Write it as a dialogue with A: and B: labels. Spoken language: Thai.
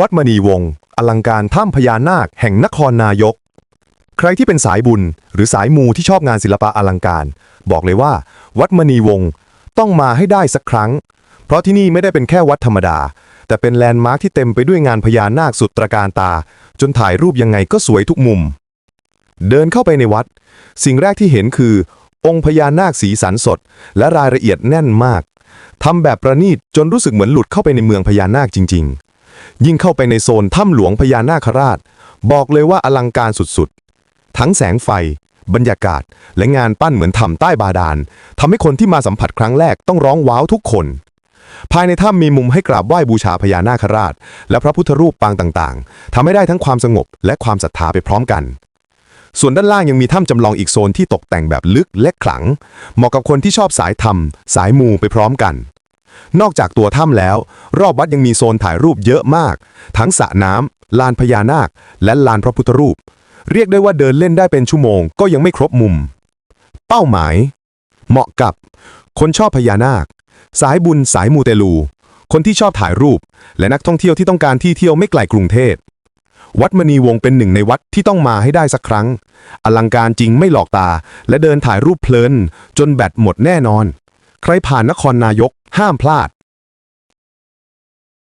A: วัดมณีวงศ์อลังการถ้ำพญานาคแห่งนครนายก ใครที่เป็นสายบุญหรือสายมูที่ชอบงานศิลปะอลังการ บอกเลยว่า วัดมณีวงศ์ต้องมาให้ได้สักครั้ง เพราะที่นี่ไม่ได้เป็นแค่วัดธรรมดา แต่เป็นแลนด์มาร์คที่เต็มไปด้วยงานพญานาคสุดตระการตา จนถ่ายรูปยังไงก็สวยทุกมุม เดินเข้าไปในวัด สิ่งแรกที่เห็นคือ องค์พญานาคสีสันสด และรายละเอียดแน่นมากทำแบบประณีตจนรู้สึกเหมือนหลุดเข้าไปในเมืองพญานาคจริง ๆ ยิ่งเข้าไปในโซนถ้ำหลวงพญานาคราช บอกเลยว่าอลังการสุดๆ ทั้งแสงไฟ บรรยากาศ และงานปั้นเหมือนทำใต้บาดาลทำให้คนที่มาสัมผัสครั้งแรกต้องร้องว้าวทุกคน ภายในถ้ำมีมุมให้กราบไหว้บูชาพญานาคราช และพระพุทธรูปปางต่างๆทำให้ได้ทั้งความสงบและความศรัทธาไปพร้อมกันส่วนด้านล่างยังมีถ้ำจำลองอีกโซนที่ตกแต่งแบบลึกและขลัง เหมาะกับคนที่ชอบสายธรรม สายมูไปพร้อมกัน นอกจากตัวถ้ำแล้ว รอบวัดยังมีโซนถ่ายรูปเยอะมาก ทั้งสระน้ำลานพญานาค และลานพระพุทธรูป เรียกได้ว่าเดินเล่นได้เป็นชั่วโมงก็ยังไม่ครบมุม เป้าหมาย เหมาะกับ คนชอบพญานาค สายบุญสายมูเตลู คนที่ชอบถ่ายรูป และนักท่องเที่ยวที่ต้องการที่เที่ยวไม่ไกลกรุงเทพวัดมณีวงศ์เป็นหนึ่งในวัดที่ต้องมาให้ได้สักครั้ง อลังการจริงไม่หลอกตา และเดินถ่ายรูปเพลิน จนแบตหมดแน่นอน ใครผ่านนครนายก ห้ามพลาด